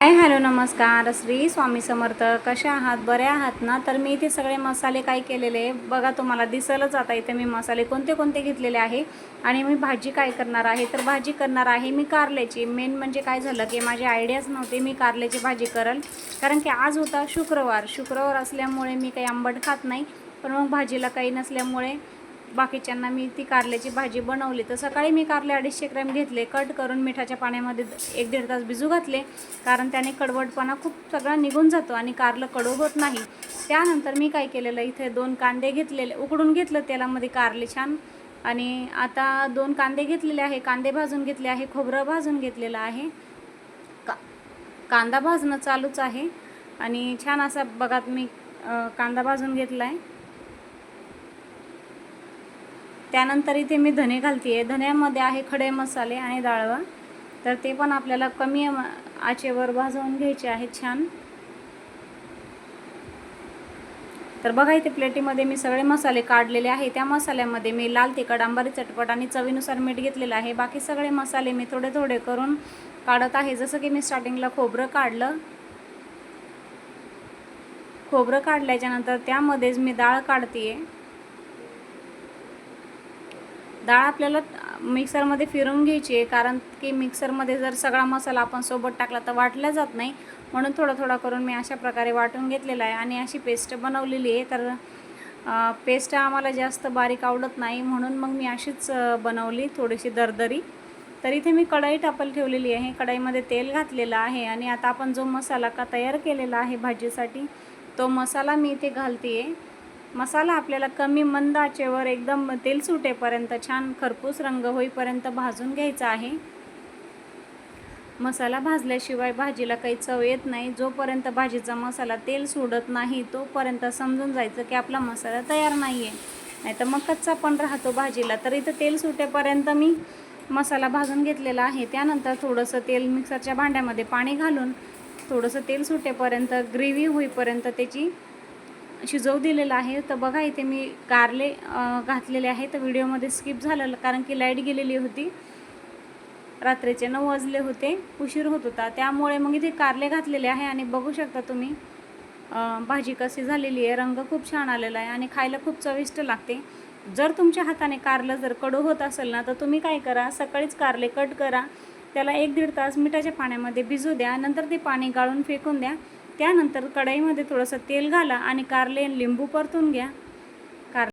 Hi hello नमस्कार. श्री स्वामी समर्थ कसे आहात? बरे आहात ना? तर मी इथे सगळे मसाले काय केलेले? बघा तुम्हाला दिसलंच आता इथे मी मसाले कोणते कोणते घेतलेले आहे. आणि मी भाजी काय करणार आहे? तर भाजी करणार आहे मी कारल्याची. मेन म्हणजे काय झालं की माझी आयडियाच नव्हती मी कारल्याची भाजी करल. कारण की आज होता शुक्रवार. शुक्रवार असल्यामुळे मी काही आंबट खात नाही. पण मग भाजीला काही नसल्यामुळे बाकीच्यांना मी ती कारल्याची भाजी बनवली. तर सकाळी मी कारले अडीचशे ग्रॅम घेतले. कट करून मिठाच्या पाण्यामध्ये एक दीड तास भिजू घातले. कारण त्याने कडवटपणा खूप सगळा निघून जातो आणि कारलं कडू होत नाही. त्यानंतर मी काय केलेलं इथे दोन कांदे घेतलेले उकडून घेतलं तेलामध्ये कारले छान. आणि आता दोन कांदे घेतलेले आहे. कांदे भाजून घेतले आहे खोबरं भाजून घेतलेलं आहे. का कांदा भाजणं चालूच आहे. आणि छान असा बघात मी कांदा भाजून घेतला आहे त्यानंतर इथे मी धने घालते आहे धन्यामध्ये आहे खडे मसाले आणि डाळवा. तर ते पण आपल्याला कमी आचेवर भाजवून घ्यायचे आहेत छान. तर बघा इथे प्लेटीमध्ये मी सगळे मसाले काढलेले आहे. त्या मसाल्यामध्ये मी लाल तिखट आंबारी चटपट आणि चवीनुसार मीठ घेतलेलं आहे. बाकी सगळे मसाले मी थोडे थोडे करून काढत आहे. जसं की मी स्टार्टिंगला खोबरं काढलं. खोबरं काढल्याच्यानंतर त्यामध्येच मी डाळ काढते आहे डाळ आपल्याला मिक्सरमध्ये फिरवून घ्यायची आहे कारण की मिक्सरमध्ये जर सगळा मसाला आपण सोबत टाकला तर वाटला जात नाही. म्हणून थोडा थोडा करून मी अशा प्रकारे वाटून घेतलेला आहे आणि अशी पेस्ट बनवलेली आहे. तर पेस्ट आम्हाला जास्त बारीक आवडत नाही म्हणून मग मी अशीच बनवली थोडीशी दरदरी. तर इथे मी कढई टापल ठेवलेली आहे. कढईमध्ये तेल घातलेलं आहे आणि आता आपण जो मसाला का तयार केलेला आहे भाजीसाठी तो मसाला मी इथे घालते आहे मसाला आपल्याला कमी मंद आचेवर एकदम तेल सुटेपर्यंत छान खरपूस रंग होईपर्यंत भाजून घ्यायचा आहे. मसाला भाजल्याशिवाय भाजीला काही चव येत नाही. जोपर्यंत भाजीचा मसाला तेल सोडत नाही तोपर्यंत समजून जायचं की आपला मसाला तयार नाही आहे नाही तर मग कच्चा पण राहतो भाजीला. तर इथं तेल सुटेपर्यंत मी मसाला भाजून घेतलेला आहे. त्यानंतर थोडंसं तेल मिक्सरच्या भांड्यामध्ये पाणी घालून थोडंसं तेल सुटेपर्यंत ग्रेव्ही होईपर्यंत त्याची शिजवू दिलेलं आहे. तर बघा इथे मी कारले घातलेले आहे. तर व्हिडिओमध्ये स्किप झालं कारण की लाइट गेलेली होती. रात्रीचे नऊ वाजले होते. उशीर होत होता. त्यामुळे मग इथे कारले घातलेले आहे आणि बघू शकता तुम्ही भाजी कशी झालेली आहे. रंग खूप छान आलेला आहे आणि खायला खूप चविष्ट लागते. जर तुमच्या हाताने कारलं जर कडू होत असेल ना तर तुम्ही काय करा सकाळीच कारले कट करा. त्याला एक दीड तास मिठाच्या पाण्यामध्ये भिजू द्या. नंतर ते पाणी गाळून फेकून द्या. त्यानंतर कढईमध्ये थोडंसं तेल घाला आणि कारले लिंबू परतून घ्या.